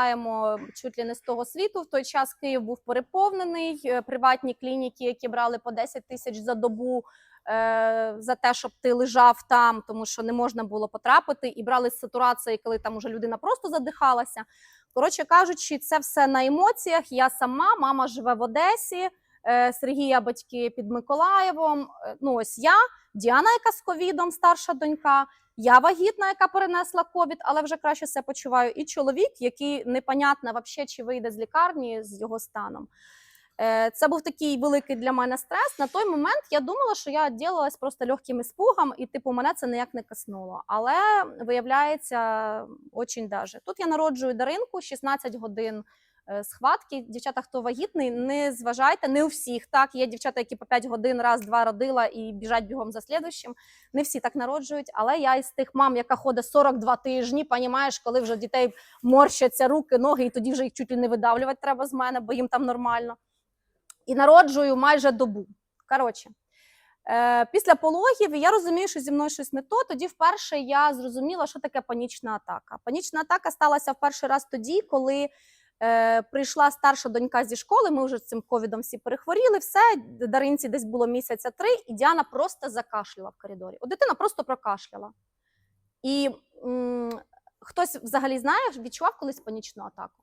Маємо чуть ли не з того світу. В той час Київ був переповнений. е, Приватні клініки, які брали по 10 тисяч за добу е, за те, щоб ти лежав там, тому що не можна було потрапити, і брали з сатурації, коли там уже людина просто задихалася. Коротше кажучи, це все на емоціях. Я сама, мама живе в Одесі. е, Сергія батьки під Миколаєвом. Ну ось я, Діана, яка з ковідом, старша донька. Я вагітна, яка перенесла ковід, але вже краще себе почуваю. І чоловік, який непонятно вообще, чи вийде з лікарні з його станом. Е, Це був такий великий для мене стрес. На той момент я думала, що я ділилась просто легким іспугом, і типу мене це ніяк не коснуло. Але виявляється, очень даже. Тут я народжую Даринку 16 годин. Е, Схватки, дівчата, хто вагітний, не зважайте, не у всіх. Так, є дівчата, які по 5 годин раз-два родила і біжать бігом за слідущим. Не всі так народжують, але я із тих мам, яка ходить 42 тижні, понімаєш, коли вже дітей морщаться руки, ноги, і тоді вже їх чуть ли не видавлювати треба з мене, бо їм там нормально. І народжую майже добу. Коротше, е, після пологів я розумію, що зі мною щось не то. Тоді вперше я зрозуміла, що таке панічна атака. Панічна атака сталася в перший раз тоді, коли е, прийшла старша донька зі школи. Ми вже з цим ковідом всі перехворіли. Все, Даринці десь було місяця три, і Діана просто закашляла в коридорі. О, дитина просто прокашляла. І м, хтось взагалі знає, відчував колись панічну атаку.